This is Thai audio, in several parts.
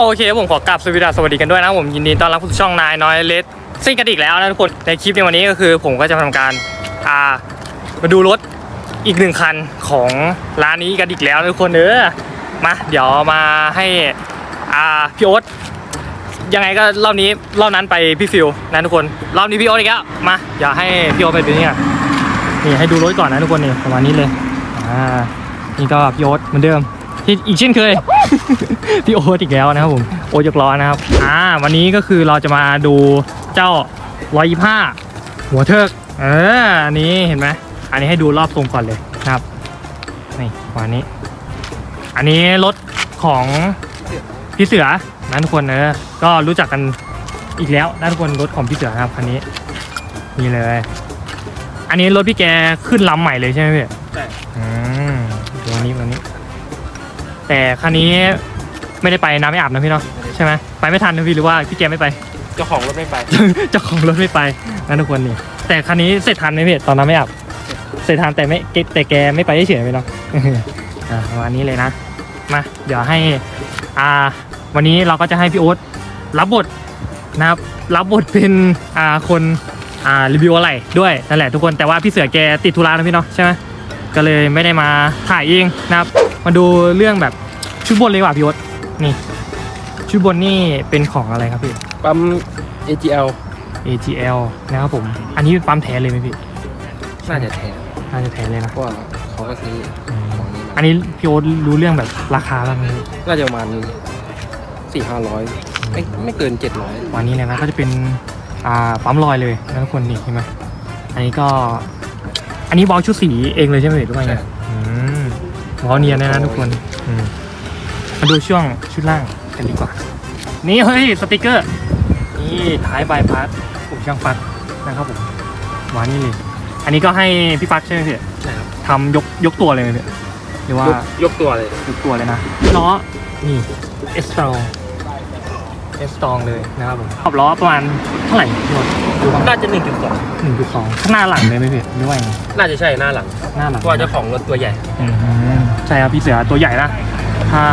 โอเคผมขอกลับสวัสดีสวัสดีกันด้วยนะผมยินดีต้อนรับเข้ช่องนายน้อยเลสซิ่งกันอีกแล้วนะทุกคนในคลิปในวันนี้ก็คือ ผมก็จะทำการามาดูรถอีกหนึ่งคันของร้านนี้กันอีกแล้วนะทุกคนเออมาเดี๋ยวมาให้อ่าพี่โอ๊ตยังไงก็รอบนี้รอบนั้นไปพี่ฟิวนะทุกคนรอบนี้พี่โอ๊ตอีกแล้วมาเดี๋ยวให้พี่โอ๊ตไปดูนี่ก่อนนี่ให้ดูรถก่อนนะทุกคนนี่ประมาณนี้เลยอ่านี่ก็พี่โอ๊ตเหมือนเดิม อีกเช่นเคย พี่โอ๊ตอีกแล้วนะครับผมโอ๊ตยกล้อนะครับอ่าวันนี้ก็คือเราจะมาดูเจ้า125หัวเทิกเอออันนี้เห็นไหมอันนี้ให้ดูรอบทรงก่อนเลยนะครับนี่วันนี้ อันนี้รถของพี่เสือนะทุกคนเออก็รู้จักกันอีกแล้วนะทุกคนรถของพี่เสือนะครับคันนี้นี่เลย อันนี้รถพี่แกขึ้นลำใหม่เลยใช่ไหมพี่ใช่อืมตัวนี้ตัวนี้ แต่คันนี้ไม่ได้ไปน้ำไม่อาบนะพี่เนาะใช่ไหมไปไม่ทันนะพี่หรือว่าพี่แกไม่ไป เจ้าของรถไม่ไปเจ้าของรถไม่ไปนะทุกคนนี่แต่คันนี้เสร็จทันไหมพี่ตอนนั้นไม่อาบเสร็จทันแต่ไม่แต่แกไม่ไปเฉยๆไปเนาะอ่าประมาณนี้เลยนะมาเดี๋ยวให้อ่าวันนี้เราก็จะให้พี่โอ๊ตรับบทนะครับรับบทเป็นอ่าคนอ่ารีวิวอะไรด้วยนั่นแหละทุกคนแต่ว่าพี่เสือแกติดธุระนะพี่เนาะใช่ไหมก็เลยไม่ได้มาถ่ายเองนะครับมาดูเรื่องแบบ ชุดบนเลยดีกว่าพี่โอ๊ตนี่ ชุดบนนี่เป็นของอะไรครับพี่ ปั๊ม AGL AGL นะครับผม อันนี้เป็นปั๊มแท้เลยไหมพี่น่าจะแทนน่าจะแท้เลยนะเพราะว่าเขาก็ซื้อของนี้อัมานนี้พี่โอ๊ตรู้เรื่องแบบราคาบ้างไหมพี่ น่าจะประมาณสี่ห้าร้อยไม่ไม่เกินเจ็ดร้อยวันนี้เนี่ยนะก็จะเป็นอ่าปั๊มลอยเลยนะทุกคนนี่เห็นไหมอันนี้ก็ อันนี้บอลชุดสีเองเลยใช่ไหมพี่ทุกคนเนี่ยอืมบอลเนียนเลยนะทุกคนอืม มาดูช่วงชุดล่างกันดีกว่า นี่เฮ้ยสติกเกอร์ นี่ท้ายบายพาสปุ่มช่างฟัดนะครับผมวานี่เลย อันนี้ก็ให้พี่ฟักใช่ไหมพี่ใช่ครับทำยกยกตัวเลยไหมพี่หรือว่ายกยกตัวเลย ยกตัวเลยนะล้อนี่เอสตรองเอสตรองเลยนะครับผมขอบล้อประมาณเท่าไหร่พี่บอลดูบ้างน่าจะหนึ่งจุดสองหนึ่งจุดสองข้างหน้าหลังเลยไหมพี่หรือว่ายังไงน่าจะใช่หน้าหลังหน้าหลังเพราะว่าเจ้าของรถตัวใหญ่ อืมใช่ครับพี่เสือตัวใหญ่นะ ถ้า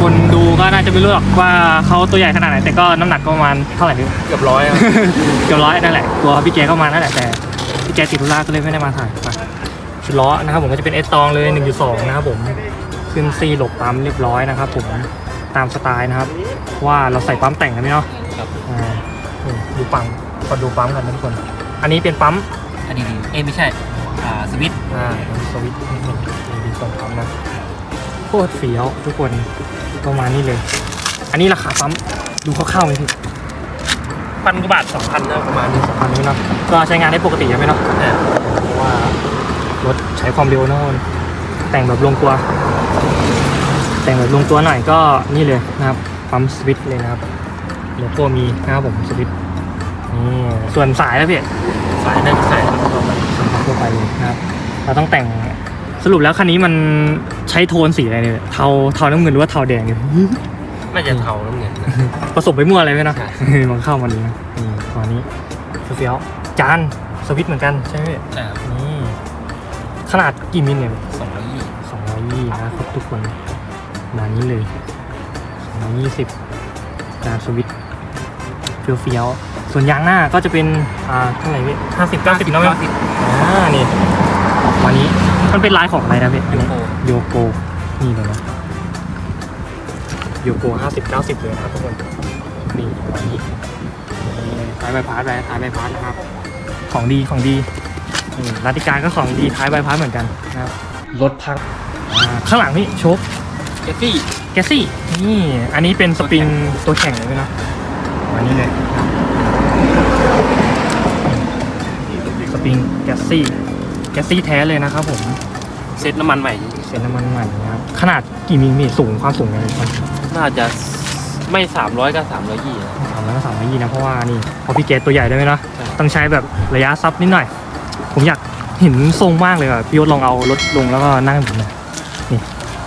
คนดูก็น่าจะไม่รู้หรอกว่าเขาตัวใหญ่ขนาดไหน แต่ก็น้ำหนักก็ประมาณเท่าไหร่พี่ เกือบร้อยอะเกือบร้อยนั่นแหละ ตัวพี่แกก็มานั่นแหละแต่พี่แกติดธุระก็เลยไม่ได้มาถ่ายไปชุดล้อนะครับผมก็จะเป็นเอสตองเลย1.2นะครับผมขึ้นซีหลบปั๊มเรียบร้อยนะครับผมตามสไตล์นะครับ ว่าเราใส่ปั๊มแต่งกันไหมเนาะครับ อ่านี่ดูปั๊มก็ดูปั๊มกันนะทุกคน อันนี้เป็นปั๊ม อันนี้เอ้ไม่ใช่ อ่า สวิตอ่าสวิตช์นี่ดีส่วนปั๊มนะ โคตรเฟี้ยวทุกคนประมาณนี้เลย อันนี้ราคาปั๊มดูคร่าวๆไหมพี่พันกว่าบาทสองพันนะประมาณนี้อันนี้เนาะก็ใช้งานได้ปกติใช่ไหมเนาะเนี่ยเพราะว่ารถใช้ความเร็วนะคนแต่งแบบลงตัว แต่งแบบลงตัวหน่อยก็นี่เลยนะครับปั๊มสวิตช์เลยนะครับโลโก้มีนะครับผมสวิตช์นี่ส่วนสายแล้วพี่สายนั่นสายทั่วไปส่วนทั่วไปเลยนะครับ เราต้องแต่ง สรุปแล้วคันนี้มันใช้โทนสีอะไรเนี่ยเทาเทาน้ำเงินหรือว่าเทาแดงเนี่ยน่าจะเทาน้ำเงินนะ ผสมไปมั่วอะไรไหมเนาะใช่ มันเข้ามาดีนะนี่ตัวนี้เฟี้ยวๆจานสวิตช์เหมือนกันใช่ไหมพี่ใช่ครับนี่ขนาดกี่มิลเนี่ย สองร้อยยี่สองร้อยยี่นะครับทุกคนประมาณนี้เลยสองร้อยยี่สิบจานสวิตช์เฟี้ยวๆส่วนยางหน้าก็จะเป็น อ่าเท่าไหร่พี่ห้าสิบเก้าสิบนะพี่อ่านี่ วันนี้มันเป็นลายของอะไรนะพี่อันนี้โยโกนี่เลยนะโยโกห้าสิบเก้าสิบเลยนะครับทุกคนนี่วันนี้นี่ท้ายใบพัดไปท้ายใบพัดนะครับ ของดีของดีนี่รัติการก็ของดีท้ายใบพัดเหมือนกันนะครับรถพักอ่าข้างหลังนี่โชค เจฟฟี่แกสซี่ นี่ อันนี้เป็นสปริงตัวแข่งเลยนะวันนี้เลย สปริงแกสซี่ แกสซี่แท้เลยนะครับผม เซ็ตน้ำมันใหม่ เสียน้ำมันใหม่นะครับ ขนาดกี่มิลนี่สูงความสูงยังไงครับน่าจะไม่สามร้อยก็สามร้อยยี่สามร้อยก็สามร้อยยี่นะเพราะว่านี่เพอพี่เกตตัวใหญ่ด้วยไหมเนาะใช่ต้องใช้แบบระยะซับนิดหน่อย ผมอยากเห็นทรงมากเลยอะพี่ยศลองเอารถลงแล้วก็นั่งแบบนี้นี่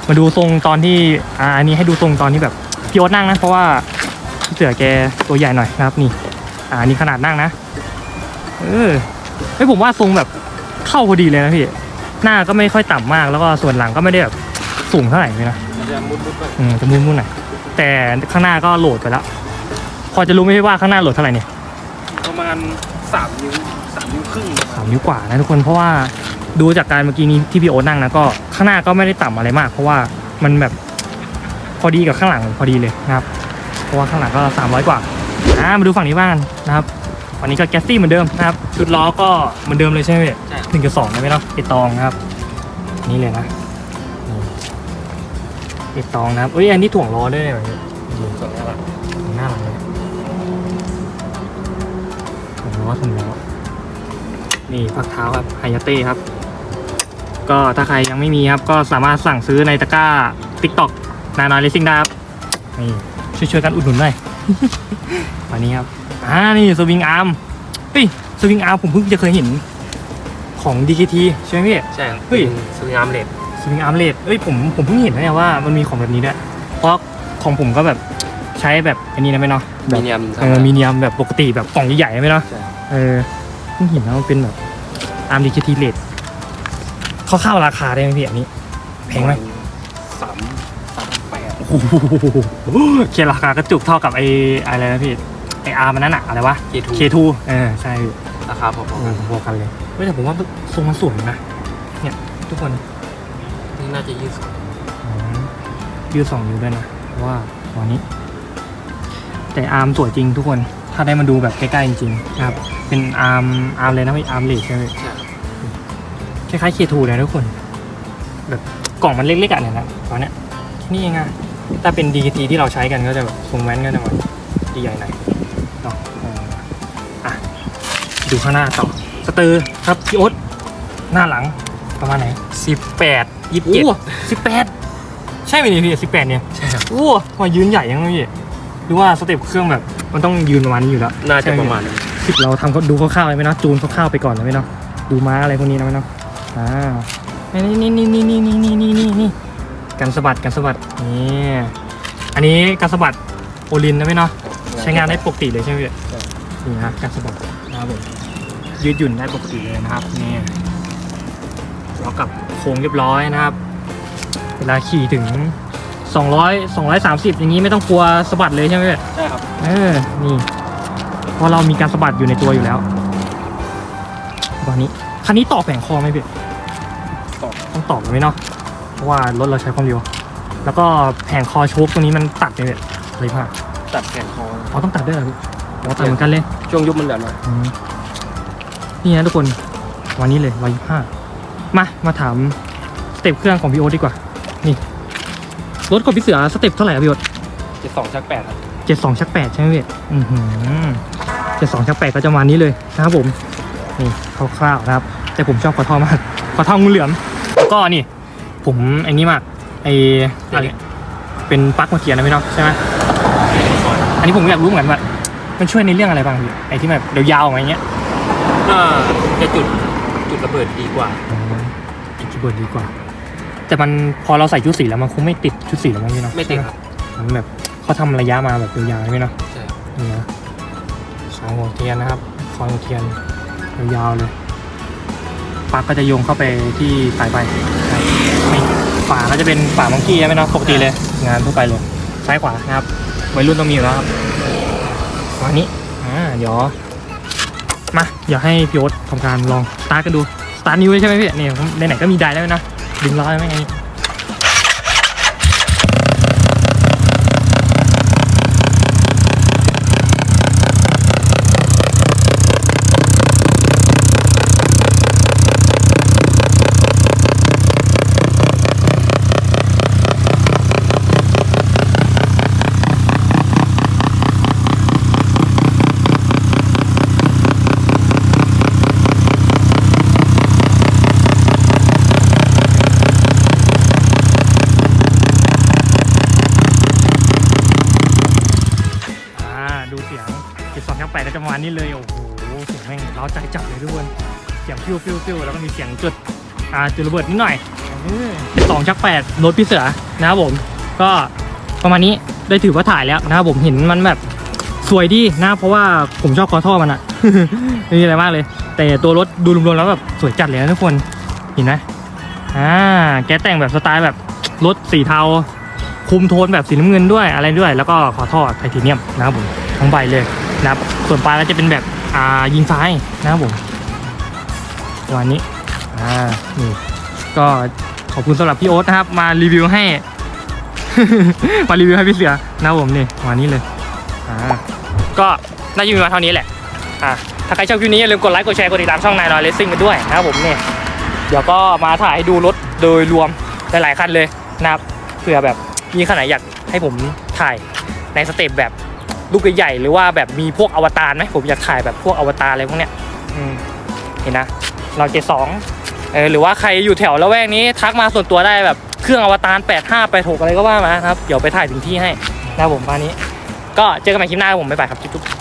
มาดูทรงตอนที่อ่าอันนี้ให้ดูทรงตอนที่แบบพี่ยศนั่งนะเพราะว่าพี่เสือแกตัวใหญ่หน่อยนะครับนี่ อ่าอันนี่ขนาดนั่งนะ เออเฮ้ยผมว่าทรงแบบ เข้าพอดีเลยนะพี่ หน้าก็ไม่ค่อยต่ำมากแล้วก็ส่วนหลังก็ไม่ได้แบบสูงเท่าไหร่เลยนะมันจะมุดมุดๆไปอืมจะมุมมุมหน่อยแต่ข้างหน้าก็โหลดไปแล้วพอจะรู้ไหมว่าข้างหน้าโหลดเท่าไหร่เนี่ยประมาณสามนิ้วสามนิ้วครึ่งสามนิ้วกว่านะทุกคนเพราะว่าดูจากการเมื่อกี้นี้ที่พี่โอ๊ตนั่งนะก็ข้างหน้าก็ไม่ได้ต่ำอะไรมาก เพราะว่ามันแบบพอดีกับข้างหลังพอดีเลยนะครับ เพราะว่าข้างหลังก็300กว่าอ่ามาดูฝั่งนี้บ้างนะครับ วันนี้ก็แก๊สซี่เหมือนเดิมนะครับ ชุดล้อก็เหมือนเดิมเลยใช่ไหมพี่ใช่ หนึ่งกับสองนะพี่เนาะเอตองนะครับ นี่เลยนะนี่เอตองนะครับเอ้ยอันนี้ถ่วงล้อด้วยเนี่ยสองหลักหน้าหลังเลยถ่วงล้อถ่วงล้อนี่พักเท้าครับไฮยาเต้ครับ ก็ถ้าใครยังไม่มีครับ ก็สามารถสั่งซื้อในตะกร้า TikTok นาน้อยเลสซิ่งได้ครับนี่ช่วยๆกันอุดหนุนหน่อย วันนี้ครับอ่านี่สวิงอาร์มเฮ้ยสวิงอาร์มผมเพิ่งจะเคยเห็นของ DKT ใช่ไหมพี่ ใช่ครับเฮ้ย สวิงอาร์มเลดสวิงอาร์มเลดเอ้ยผมผมเพิ่งเห็นนะเนี่ยว่ามันมีของแบบนี้ด้วยเพราะของผมก็แบบใช้แบบอันนี้นะไม่เนาะแบมีบเนียมเออมีเนียมแบบปกติแบบกล่องใหญ่ๆไหมเนาะ ใช่ครับเออเพิ่งเห็นนะมันเป็นแบบอาร์มดีเคทีเลดเขาเข้าราคาได้ไหมพี่อันนี้ แพงไหม เคียราคากระจุกเท่ากับไอ้อะไรนะพี่ไออาร์มันนั่นอะอะไรวะเคทู K2 เออใช่พี่ราคาพอเออพอๆกันเลยเฮ้ยแต่ผมว่าทรงมันสวยนะเนี่ยทุกคนๆนี่น่าจะยืดสุดอืมยืดสองนิ้วด้วยนะเพราะว่าวันนี้ แต่อาร์มสวยจริงทุกคนถ้าได้มาดูแบบใกล้ๆจริงๆนะครับ เป็นอาร์มอาร์มเลยนะพี่อาร์มเลดใช่ไหมใช่ครับคล้ายๆเคทูเลยนะทุกคน แบบกล่องมันเล็กๆอะเนี่ยนะตอนเนี้ยแค่นี่เองอะ ถ้าเป็น DKT ที่เราใช้กันก็จะแบบทรงแว้นก็จะแบบใหญ่ๆหน่อยเนาะเอออะดูข้างหน้าต่อสเตอร์ครับพี่โอ๊ตหน้าหลังประมาณไหนสิบแปดยี่สิบเจ็ดสิบแปดใช่ไหมเนี่ยพี่สิบแปดเนี่ยใช่ครับโอ้ทำไมยืนใหญ่ยังไงพี่หรือว่าสเต็ปเครื่องแบบมันต้องยืนประมาณนี้อยู่แล้วน่าจะใช่ไหประมาณนั้นสิบเราทำเขาดูคร่าวๆเลยไหมเนาะจูนคร่าวๆไปก่อนเลยไหมเนาะดูม้าอะไรพวกนี้นะไหมเนาะอ่านี่นี่นี่นี่นี่นี่นี่นี่นี่นี่ กันสะบัดกันสะบัดนี่อันนี้กันสะบัดโอลินนะไหมเนาะใช้งานได้ปกติเลยใช่ไหมพี่นี่นะกันสะบัดนะครับผมยืดหยุ่นได้ปกติเลยนะครับนี่แล้วกับโค้งเรียบร้อยนะครับ เวลาขี่ถึง 200 230 อย่างนี้ไม่ต้องกลัวสะบัดเลยใช่ไหมพี่ใช่ครับ เออ นี่ เพราะเรามีการสะบัดอยู่ในตัวอยู่แล้ว ตอนนี้ คันนี้ต่อแผงคอไหมพี่ต่อต้องต่อไหมเนาะเพ ราะว่ารถเราใช้ความเร็ว แล้วก็แผงคอโชคตรงนี้มันตัดไปเลยเลยผ่าตัดแขนคออ๋อต้องตัดด้วยเหรอพี่อ๋อตัดเหมือนกันเลยช่วงยุบมันเหลือหน่อยอืมนี่นะทุกคนวันนี้เลยร้อยห้ามามาถามสเต็ปเครื่องของพี่โอ๊ตดีกว่า นี่ รถของพี่เสือสเต็ปเท่าไหร่ครับพี่โอ๊ตเจ็ดสองชักแปดครับเจ็ดสองชักแปดใช่ไหมพี่อือหือเจ็ดสองชักแปดก็จะประมาณนี้เลยนะครับผมนี่คร่าวๆนะครับ แต่ผมชอบขอท่อมากขอท่องูเหลือมแล้วก็นี่ ผมไอ้นี้มากไอ้อะไรเป็นปลั๊กมาเกียร์นะพี่เนาะใช่ไหมอันนี้ผมอยากรู้เหมือนกันว่ามันช่วยในเรื่องอะไรบ้างพี่ไอ้ที่แบบเดี๋ยวยาวออกมาอย่างเงี้ยน่าจะจุดจุดระเบิดดีกว่าจุดคีย์เบิร์ดดีกว่า แต่มันพอเราใส่ชุดสีแล้วมันคงไม่ติดชุดสีแล้วมั้งพี่เนาะไม่ติดครับมันแบบเขาทำระยะมาแบบยาวๆใช่ไหมเนาะใช่ครับนี่นะสายหัวเทียนนะครับคอยหัวเทียนยาวๆเลยปลั๊กก็จะโยงเข้าไปที่สายไฟนะครับนี่ ฝาก็จะเป็นฝามังคีใช่ไหมเนาะปกติเลย งานทั่วไปเลย ซ้ายขวานะครับวัยรุ่นต้องมีอยู่แล้วครับวันนี้อ่าเดี๋ยวมาเดี๋ยวให้พี่โอ๊ตทำการลองสตาร์ทกันดูสตาร์ทนิ้วใช่ไหมพี่นี่ในไหนๆก็มีได้แล้วนะดึงล้อไหมไง แปดก็จะประมาณนี้เลย โอ้โหเสียงแม่งเร้าใจจับเลยทุกคนเสียงฟิวฟิวฟิวแล้วก็มีเสียงจุดอ่าจุดระเบิดนิดหน่อยสองชักแปดรถพี่เสือนะครับผม ก็ประมาณนี้ได้ถือว่าถ่ายแล้วนะครับผมเห็นมันแบบสวยดีนะเพราะว่าผมชอบคอท่อมันอะไม่มีอะไรมากเลย แต่ตัวรถดูรวมๆแล้วแบบสวยจัดเลยนะทุกคนเห็นไหมอ่าแกแต่งแบบสไตล์แบบรถสีเทาคุมโทนแบบสีน้ำเงินด้วยอะไรด้วย แล้วก็ขอท่อไทเทเนียมนะครับผมทั้งใบเลย ส่วนปลายก็จะเป็นแบบอ่ายิงซ้ายนะครับผมประมาณนี้อ่านี่ก็ขอบคุณสำหรับพี่โอ๊ตนะครับ มารีวิวให้ มารีวิวให้พี่เสือนะครับผมนี่ประมาณนี้เลยอ่าก็น่าจะมีมาเท่านี้แหละอ่าถ้าใครชอบคลิปนี้อย่าลืมกดไลค์กดแชร์กดติดตามช่องนายนอยเลสซิ่งกันด้วยนะครับผมเนี่ยเดี๋ยวก็มาถ่ายให้ดูรถโดยรวมหลายๆคันเลยนะครับเผื่อแบบมีคันไหนอยากให้ผมถ่ายในสเต็ปแบบ ลูกใหญ่ๆหรือว่าแบบมีพวกอวตารไหมผมอยากถ่ายแบบพวกอวตารอะไรพวกเนี้ยอืมเห็นนะเราเจ็ดสองเออหรือว่าใครอยู่แถวละแวกนี้ทักมาส่วนตัวได้แบบเครื่องอวตาร85 86อะไรก็ว่ามานะครับ เดี๋ยวไปถ่ายถึงที่ให้นะครับผมประมาณนี้ ก็เจอกันใหม่คลิปหน้าครับผมบ๊ายบายครับจุ๊บๆ